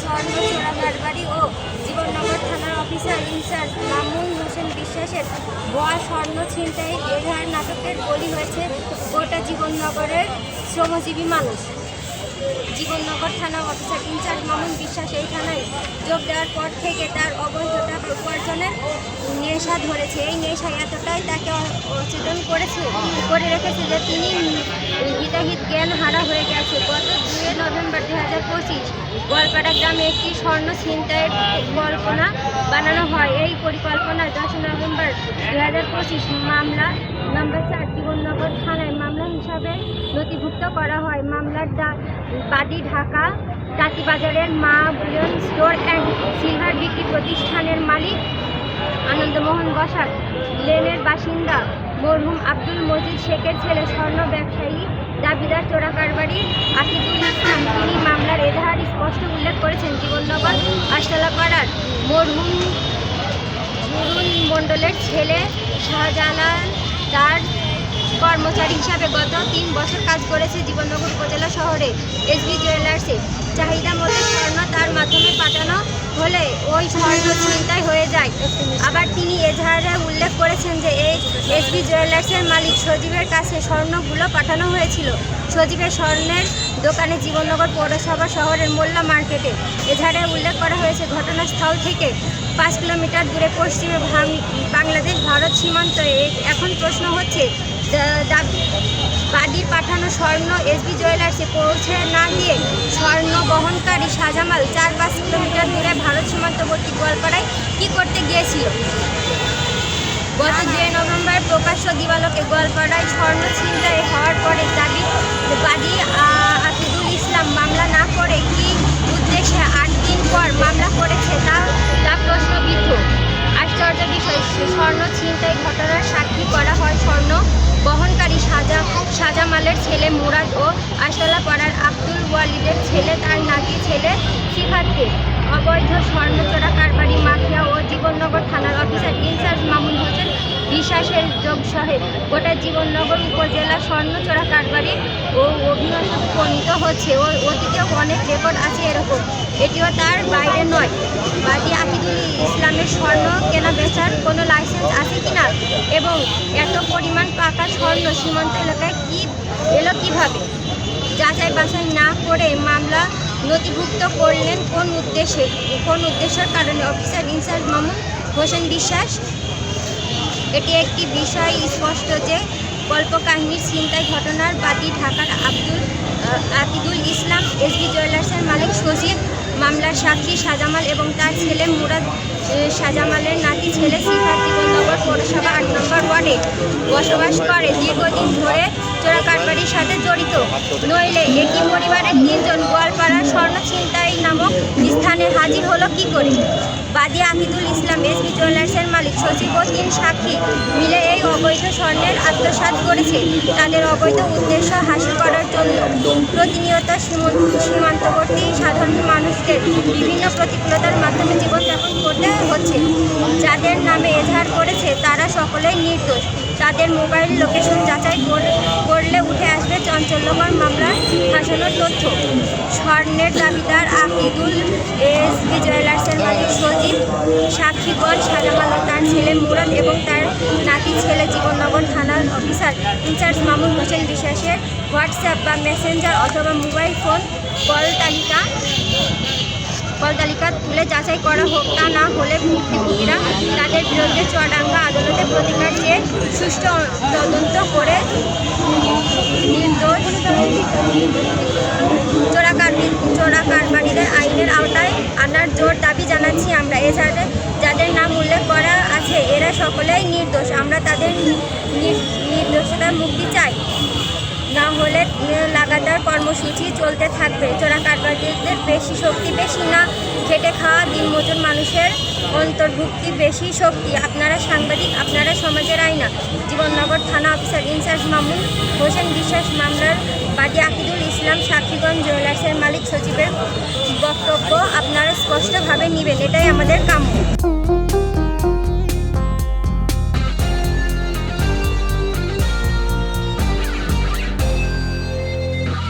স্বর্ণ চোরা কারবারি ও জীবননগর থানার অফিসার ইনচার্জ মামুন হোসেন বিশ্বাসের ভুয়া স্বর্ণ ছিনতাই এধার নাটকের বলি হয়েছে গোটা জীবননগরের শ্রমজীবী মানুষ। জীবননগর থানার অফিসার ইনচার্জ মামুন বিশ্বাস এই থানায় যোগ দেওয়ার পর থেকে তার অবৈধ টাকা উপার্জনের নেশা ধরেছে। এই নেশা এতটাই তাকে অচেতন করেছে, করে রেখেছে যে তিনি হিতাহিত জ্ঞান হারা হয়ে গেছে। গত দুই নভেম্বর দুই হাজার পঁচিশ গোয়ালপাড়া গ্রামে একটি স্বর্ণ ছিনতাইয়ের কল্পনা বানানো হয়। এই পরিকল্পনা দশ নভেম্বর দুই হাজার পঁচিশ মামলা নম্বর চার, জীবননগর থানায় মামলা হিসাবে নথিভুক্ত করা হয়। মামলার দা- বাদী ঢাকা তাঁতিবাজারের মা বুলিয়ন স্টোর অ্যান্ড সিলভার বিক্রি প্রতিষ্ঠানের মালিক আনন্দমোহন বসাক। লেনের বাসিন্দা মরহুম আব্দুল মজিদ শেখের ছেলে স্বর্ণ ব্যবসায়ী দাবিদার চোরা কারবারি আকিদুল ইসলাম তিনি মামলার এজাহার স্পষ্ট উল্লেখ করেছেন। জীবননগর আশতলাপাড়ার মরহুম মণ্ডলের ছেলে শাহজালাল তার কর্মচারী হিসাবে গত তিন বছর কাজ করেছে জীবননগর উপজেলা শহরে। এসবি জুয়েলার্সে। চাহিদা মতো স্বর্ণ তার মাধ্যমে পাঠানো হলে ওই স্বর্ণ ছিনতাই হয়ে যায়। আবার তিনি এজাহারে উল্লেখ করেছেন যে এই এসবি জুয়েলার্সের মালিক সজীবের কাছে স্বর্ণগুলো পাঠানো হয়েছিল। সজীবের স্বর্ণের দোকানে জীবননগর পৌরসভা শহরের মোল্লা মার্কেটে। এজাহারে উল্লেখ করা হয়েছে, ঘটনাস্থল থেকে পাঁচ কিলোমিটার দূরে পশ্চিমে বাংলাদেশ ভারত সীমান্ত। এখন প্রশ্ন হচ্ছে স্বর্ণ এসবি জুয়েলার্সে পৌঁছে না গিয়ে স্বর্ণ বহনকারী সাজামাল চার পাঁচ কিলোমিটার দূরে ভারত সীমান্তবর্তী গোয়ালপাড়ায় কী করতে গিয়েছিল? গত দুই নভেম্বর প্রকাশ্য দিবালোকে গোয়ালপাড়ায় স্বর্ণ ছিনতাই হওয়ার পরে দাবি বাদী সাজামালের ছেলে মুরাদ ও আশতলা পাড়ার আব্দুল ওয়ালিদের ছেলে, তার নাতি ছেলে সিফাতকে অবৈধ স্বর্ণ চোরা কারবারি, মাফিয়া ও জীবননগর থানার অফিসার ইনচার্জ মামুন হোসেন বিশ্বাসের যোগ সহে গোটা জীবননগর উপজেলা স্বর্ণ চোরা কারবারি ও অভিনয় প্রণীত হচ্ছে। ও অতীতেও অনেক রেকর্ড আছে এরকম। এটিও তার বাইরে নয়। বাদী আকিদুল ইসলামের স্বর্ণ কেনা বেচার কিনা এবং এত পরিমাণ পাকা স্বর্ণ সীমান্ত এলাকায় কি এলো কীভাবে? যাচাই বাছাই না করে মামলা নথিভুক্ত করলেন কোন উদ্দেশ্যে? কোন উদ্দেশ্যের কারণে অফিসার ইনচার্জ মামুন হোসেন বিশ্বাস? এটি একটি বিষয় স্পষ্ট যে কল্পকাহিনীর ছিনতাই ঘটনার বাদী ঢাকার আব্দুল আহ, আকিদুল ইসলাম এসবি জুয়েলার্সের মালিক সচিব মামলার সাক্ষী সাজামাল এবং তার ছেলে মুরাদ আহ, সাজামালের নাতি ছেলে সিফাত জীবননগর পৌরসভা আট নম্বর ওয়ার্ডে বসবাস করে। দীর্ঘদিন ধরে চোরা কারবারির সাথে জড়িত। নইলে একই পরিবারের তিনজন গোয়ালপাড়ার স্বর্ণ ছিনতাই নামক স্থানে হাজির হলো কি করে? বাদী আহিদুল ইসলাম এসবি জুয়েলার্সের মালিক সচিব ও তিন সাক্ষী মিলে এই অবৈধ স্বর্ণের আত্মসাৎ করেছে। তাদের অবৈধ উদ্দেশ্য হাসিল করার জন্য প্রতিনিয়ত সীমান্তবর্তী সাধারণ মানুষদের বিভিন্ন প্রতিকূলতার মাধ্যমে জীবনযাপন করতে হচ্ছে। যাদের নামে এজাহার করেছে, তারা সকলেই নির্দোষ। তাদের মোবাইল লোকেশন যাচাই কর- করলে উঠে আসবে চঞ্চল্যকর মামলার ফাঁসানোর তথ্য। স্বর্ণের দাবিদার আকিদুল এসবি জুয়েলার্সের মালিক সজীব সাক্ষীগণ সাজামাল তার ছেলে মুরাদ এবং তার নাতি ছেলে জীবননগর থানার অফিসার ইনচার্জ মামুন হোসেন বিশ্বাসের হোয়াটসঅ্যাপ বা মেসেঞ্জার অথবা মোবাইল ফোন কল তালিকা যাচাই করা হোক তা না হলে ভুক্তভোগীরা তাদের বিরুদ্ধে চুয়াডাঙ্গা আদালতে প্রতিকার চেয়ে সুষ্ঠু তদন্ত করে নির্দোষ চোরা কারবি চোরা কারবারিদের আইনের আওতায় আনার জোর দাবি জানাচ্ছি আমরা। এছাড়া যাদের নাম উল্লেখ করা আছে, এরা সকলেই নির্দোষ। আমরা তাদের নির- নির্দোষতার মুক্তি চাই। না হলে লাগাতার কর্মসূচি চলতে থাকবে। চোরা কারবারিদের বেশি শক্তি বেশি না, খেটে খাওয়া দিনমজুর মানুষের অন্তর্ভুক্তি বেশি শক্তি। আপনারা সাংবাদিক, আপনারা সমাজের আইনা জীবননগর থানা অফিসার ইনচার্জ মামুন হোসেন, বিশ্বাস মামলার বাদী আকিদুল ইসলাম সাক্ষীগঞ্জ জুয়েলার্সের মালিক সচিবের বক্তব্য আপনারা স্পষ্টভাবে নেবেন। এটাই আমাদের কাম্য।